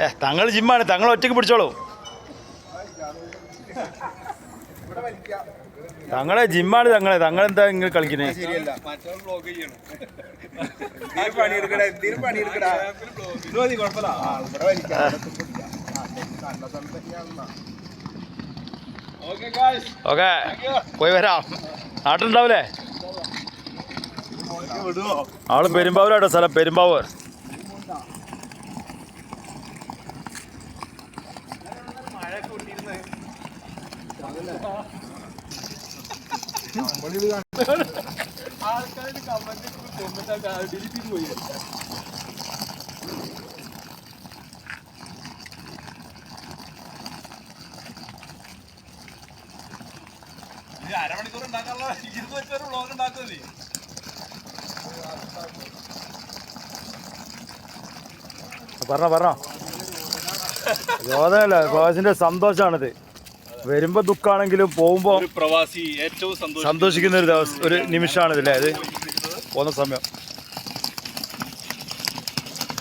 ഏ തങ്ങൾ ജിമ്മാണ്. തങ്ങൾ ഒറ്റയ്ക്ക് പിടിച്ചോളൂ. തങ്ങളെ ജിമ്മാണ് തങ്ങളെ. തങ്ങളെന്താ ഇങ്ങനെ കളിക്കണേ? ശരിയല്ല. ഓക്കെ പോയി വരാം. നാട്ടിലുണ്ടാവൂലേ വിടുവോ ആൾ പെരുമ്പാവൂരാട്ടോ സ്ഥലം പെരുമ്പാവൂർ. ആൾക്കാരുടെ കമന്റ് ഡിലീറ്റ് പോയി? ഇത് അരമണിക്കൂർ ഉണ്ടാക്കാനുള്ള ഇരുന്ന് വെച്ചൊരു വ്ളോഗ് ഉണ്ടാക്കുന്നത് പറഞ്ഞോ പറഞ്ഞോ. യോധനല്ല പ്രവാസിന്റെ സന്തോഷമാണിത് വരുമ്പോ ദുഃഖാണെങ്കിലും പോകുമ്പോ ഒരു പ്രവാസി ഏറ്റവും സന്തോഷം സന്തോഷിക്കുന്ന ഒരു ദിവസം ഒരു നിമിഷമാണിത് അല്ലേ അത്? പോകുന്ന സമയം.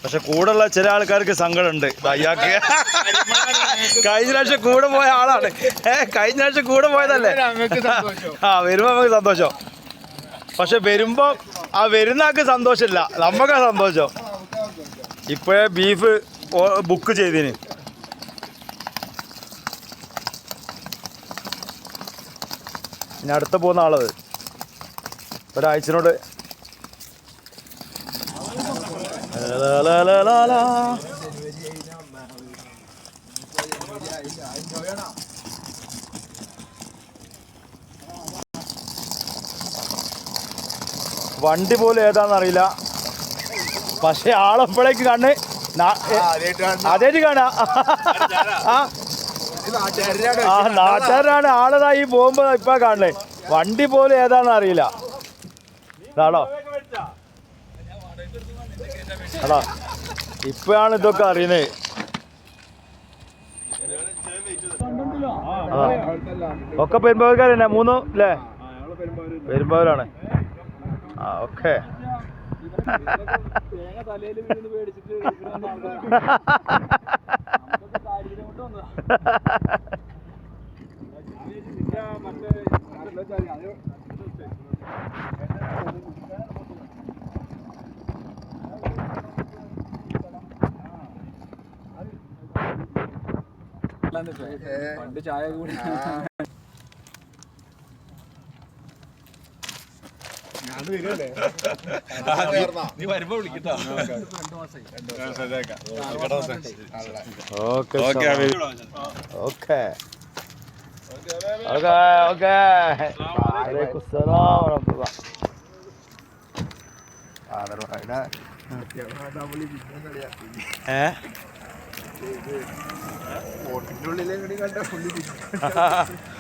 പക്ഷെ കൂടെയുള്ള ചില ആൾക്കാർക്ക് സങ്കടമുണ്ട്. അയ്യാക്ക് കഴിഞ്ഞ പ്രാവശ്യം കൂടെ പോയ ആളാണ്. ഏ കഴിഞ്ഞ പ്രാവശ്യം കൂടെ പോയതല്ലേ? ആ വരുമ്പോ നമുക്ക് സന്തോഷം. പക്ഷെ വരുമ്പോ ആ വരുന്ന ആൾക്ക് സന്തോഷമില്ല. നമുക്കാ സന്തോഷം. ഇപ്പോഴേ ബീഫ് ബുക്ക് ചെയ്തിന്. ഇനി അടുത്ത പോകുന്ന ആളത് ഒരാഴ്ചനോട് വണ്ടി പോലും ഏതാന്നറിയില്ല പക്ഷെ ആളെപ്പോഴേക്ക് കണ്ണ് അതേറ്റ് കാണാ. ആ. ഈ നാട്ടുകാരനാണ്. ആ നാട്ടുകാരനാണ്. ആളതായി പോകുമ്പോ ഇപ്പൊ കാണണേ വണ്ടി പോലും ഏതാന്ന് അറിയില്ല. ഇതാണോ? അതാ ഇപ്പോഴാണ് ഇതൊക്കെ അറിയുന്നത് ഒക്കെ പെരുമ്പാവൂർക്കാരന്നെ മൂന്ന് അല്ലേ പെരുമ്പാവൂരാണ്. ആ ഓക്കെ തേങ്ങ പണ്ട് ചായ കൂടി? നീ വരുമ്പോ വിളിക്കട്ടോ. Okay okay okay. Okay okay. ബോട്ടിന്റെ ഉള്ളിലെ കണ്ട പുള്ളി